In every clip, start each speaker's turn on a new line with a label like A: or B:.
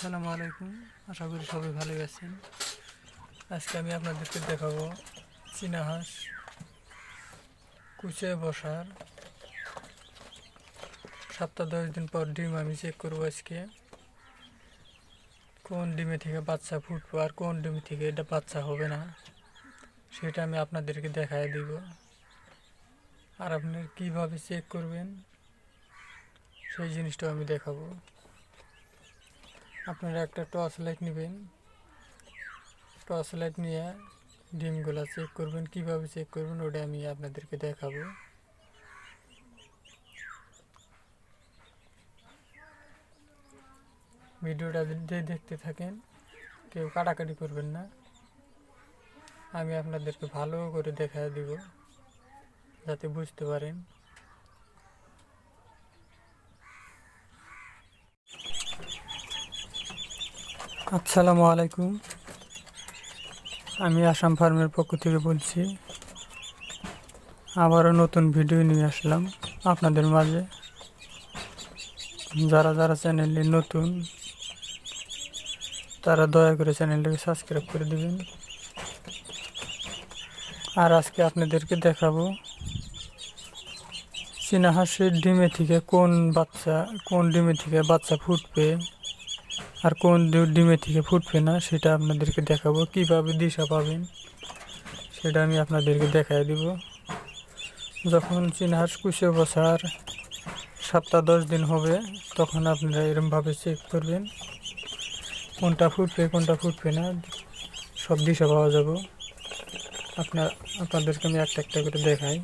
A: আসসালামু আলাইকুম। আশা করি সবাই ভালো আছেন। আজকে আমি আপনাদেরকে দেখাবো চীনা হাঁস কুচে বসার। সপ্তাহ দশ দিন পর ডিম আমি চেক করব আজকে। কোন ডিমে থেকে বাচ্চা ফুটবো আর কোন ডিমে থেকে এটা বাচ্চা হবে না, সেটা আমি আপনাদেরকে দেখায় দিব। আর আপনারা কীভাবে চেক করবেন, সেই জিনিসটাও আমি দেখাবো। আপনারা একটা টর্চ লাইট নেবেন। টর্চ লাইট নিয়ে ডিমগুলো চেক করবেন, কীভাবে চেক করবেন ওটা আমি আপনাদেরকে দেখাবো। ভিডিওটা যদি দেখতে থাকেন, কেউ কাটাকাটি করবেন না। আমি আপনাদেরকে ভালো করে দেখা দিব, যাতে বুঝতে পারেন। আসসালামু আলাইকুম। আমি আসাম ফার্মের পক্ষ থেকে বলছি, আবারও নতুন ভিডিও নিয়ে আসলাম আপনাদের মাঝে। যারা যারা চ্যানেলে নতুন, তারা দয়া করে চ্যানেলটাকে সাবস্ক্রাইব করে দেবেন। আর আজকে আপনাদেরকে দেখাবো, চীনা হাঁসের ডিমে থেকে কোন বাচ্চা, কোন ডিমে থেকে বাচ্চা ফুটবে আর কোন ডিমে থেকে ফুটবে না, সেটা আপনাদেরকে দেখাবো। কীভাবে দিশা পাবেন, সেটা আমি আপনাদেরকে দেখাই দিব। যখন চীনাহাঁস কুশে বসার সপ্তাহ দশ দিন হবে, তখন আপনারা এরমভাবে চেক করবেন, কোনটা ফুটবে কোনটা ফুটবে না, সব দিশা পাওয়া যাব। আপনার আপনাদেরকে আমি একটা একটা করে দেখাই।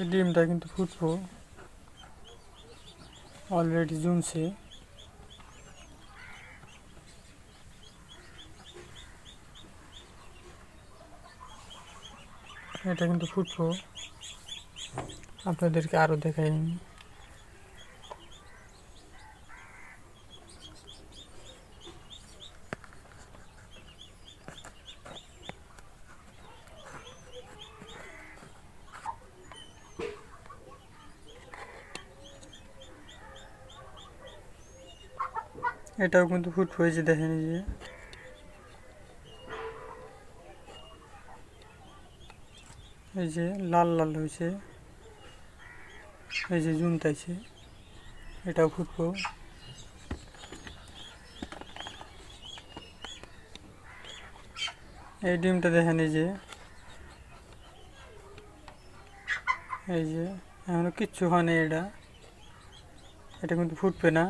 A: এই ডিমটা কিন্তু ফুটবো অলরেডি জুনছে। এটা কিন্তু ফুটবো আপনাদেরকে আরও দেখাই এটাও কিন্তু ফুট হয়েছে দেখেন যে। এই যে লাল লাল হয়েছে। এই যে জুমতাইছে এটাও ফুটবো এই ডিমটা দেখেন এই যে। এই যে এখনও কিচ্ছু হয়নি এটা। এটা কিন্তু ফুটবে না।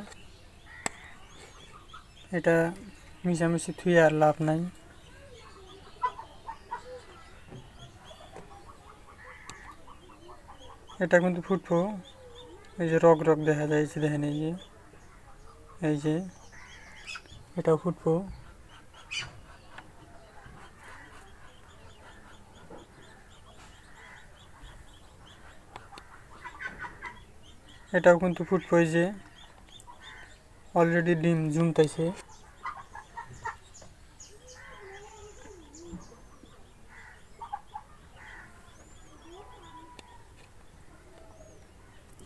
A: এটা মিশামিশি থুয়ে আর লাভ নাই। এটা কিন্তু ফুটবো এই যে রক রক দেখা যাচ্ছে দেখেন এই যে। এই যে এটা ফুটবো এটাও কিন্তু ফুটবো এই যে। অলরেডি ডিম জুমতাইছে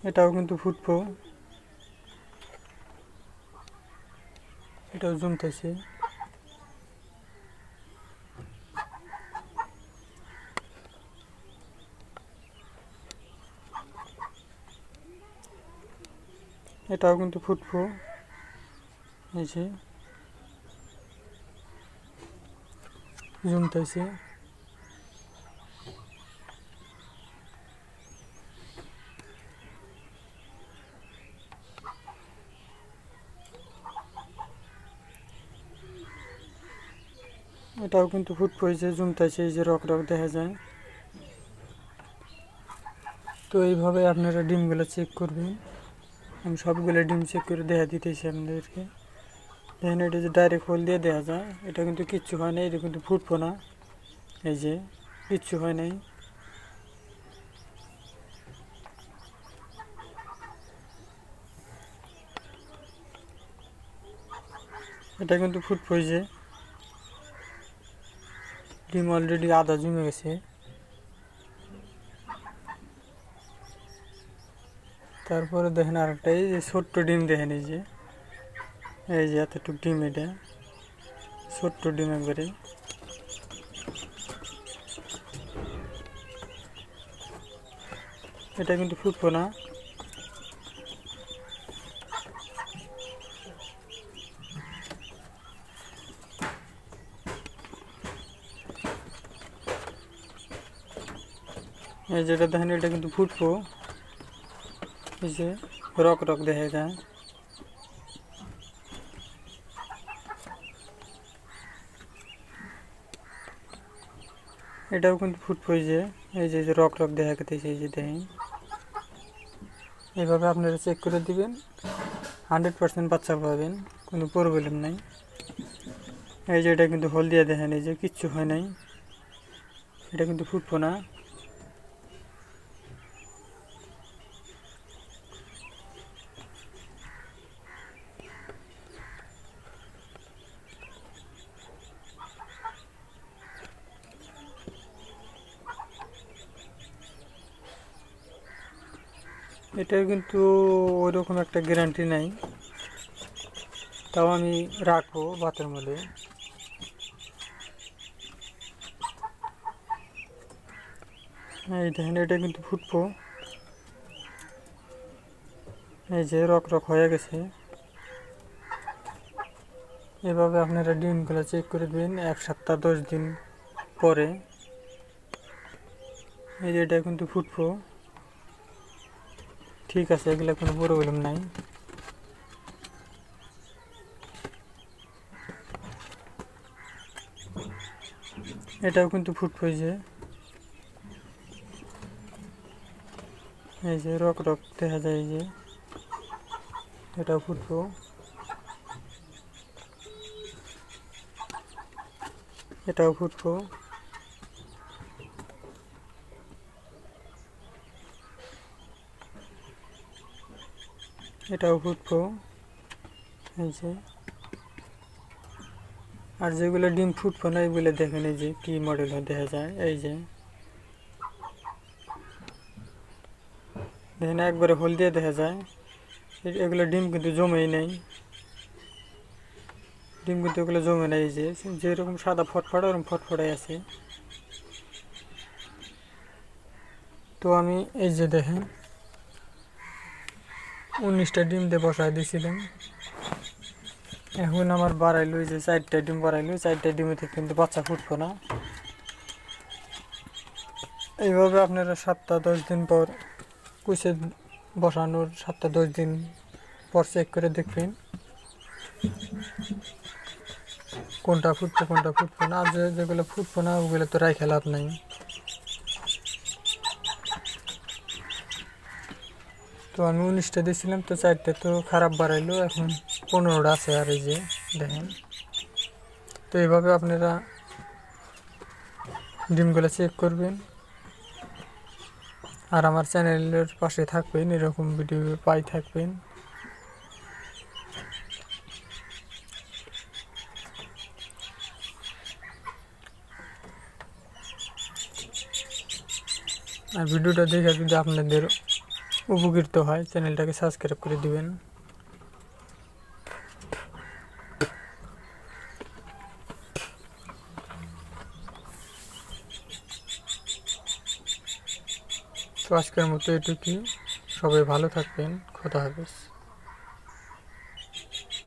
A: এটাও কিন্তু ফুটবো। এটাও জমতেছে এটাও কিন্তু ফুটবো। এই জুমতেছে এটাও কিন্তু ফুট পড়েছে জুমতেছে এই যে রক রক দেখা যায়। তো এইভাবে আপনারা ডিমগুলো চেক করবেন। আমি সবগুলো ডিম চেক করে দেখা দিতেছি আপনাদেরকে। দেখেন এটা যে ডাইরেক্ট হোল দিয়ে দেওয়া যায়, এটা কিন্তু কিচ্ছু হয় না, এটা কিন্তু ফুটবো না। এই যে, কিচ্ছু হয় নাই। এটা কিন্তু ফুট পড়েছে ডিম অলরেডি আধা জমে গেছে। তারপরে দেখেন আরেকটা, এই যে ছোট্ট ডিম দেখেন এই যে। এই যে এতটুকু ডিম এটা, ছোট্ট ডিম একবারে। এটা কিন্তু ফুটবো না। এই যেটা দেখেন, এটা কিন্তু ফুটবো। এই যে রক রক দেখা যায় এটাও কিন্তু ফুট যে, এই যে রক রক দেখা গেছে এই যে দেখেন। এইভাবে আপনারা চেক করে দিবেন হান্ড্রেড পার্সেন্ট বাচ্চা পাবেন, কোনো প্রবলেম নাই। এই যে এটা কিন্তু হলদিয়া দেখেন, এই যে কিচ্ছু হয় নাই। এটা কিন্তু ফুটবো না। এটার কিন্তু ওইরকম একটা গ্যারান্টি নাই। তাও আমি রাখব ভাতের মধ্যে এই দেখেন, এটা কিন্তু ফুটবো। এই যে রক রক হয়ে গেছে। এভাবে আপনারা ডিমগুলো চেক করে দেবেন এক সপ্তাহ, দশ দিন পরে। এই যে এটা কিন্তু ফুটবো। ঠিক আছে, এগুলো কোনো প্রবলেম নাই। এটাও কিন্তু ফুট হয়েছে। এই যে রক রক দেখা যায় যে, এটাও ফুটবো এটাও ফুটবো এটাও ফুটবো এই যে। আর যেগুলো ডিম ফুটবো না, এগুলো দেখেন এই যে কি মডেল দেখা যায়। এই যে। দেখেন একবারে হলদিয়া দেখা যায়। এগুলো ডিম কিন্তু জমেই নেই। ডিম কিন্তু এগুলো জমে নেই যে। যেরকম সাদা ফটফটা, ওরকম ফটফটাই আছে। তো আমি এই যে দেখেন। উনিশটা ডিম দিয়ে বসায় দিয়েছিলাম এখন আমার বাড়াইলো যে চারটা ডিম বাড়াইলো চারটা ডিমে থেকে কিন্তু বাচ্চা ফুটবো না। এইভাবে আপনারা সাতটা দশ দিন পর কুচে বসানোর সাতটা দশ দিন পর চেক করে দেখবেন। কোনটা ফুটবে কোনটা ফুটবে না। আর যেগুলো ফুটবে না, ওগুলো তো রাইখে লাভ নাই। তো আমি উনিশটা দিয়েছিলাম, তো চারটে তো খারাপ বাড়াইলো এখন পনেরোটা আছে আর এই যে দেখেন। তো এইভাবে আপনারা ডিমগুলো চেক করবেন। আর আমার চ্যানেলের পাশে থাকবেন, এরকম ভিডিও পাই থাকবেন। আর ভিডিওটা দেখে যদি আপনাদের উপকৃত হয়, চ্যানেলটাকে সাবস্ক্রাইব করে দিবেন। তো আজকের মতো এটুকুই। সবাই ভালো থাকবেন। খোদা হাফেজ।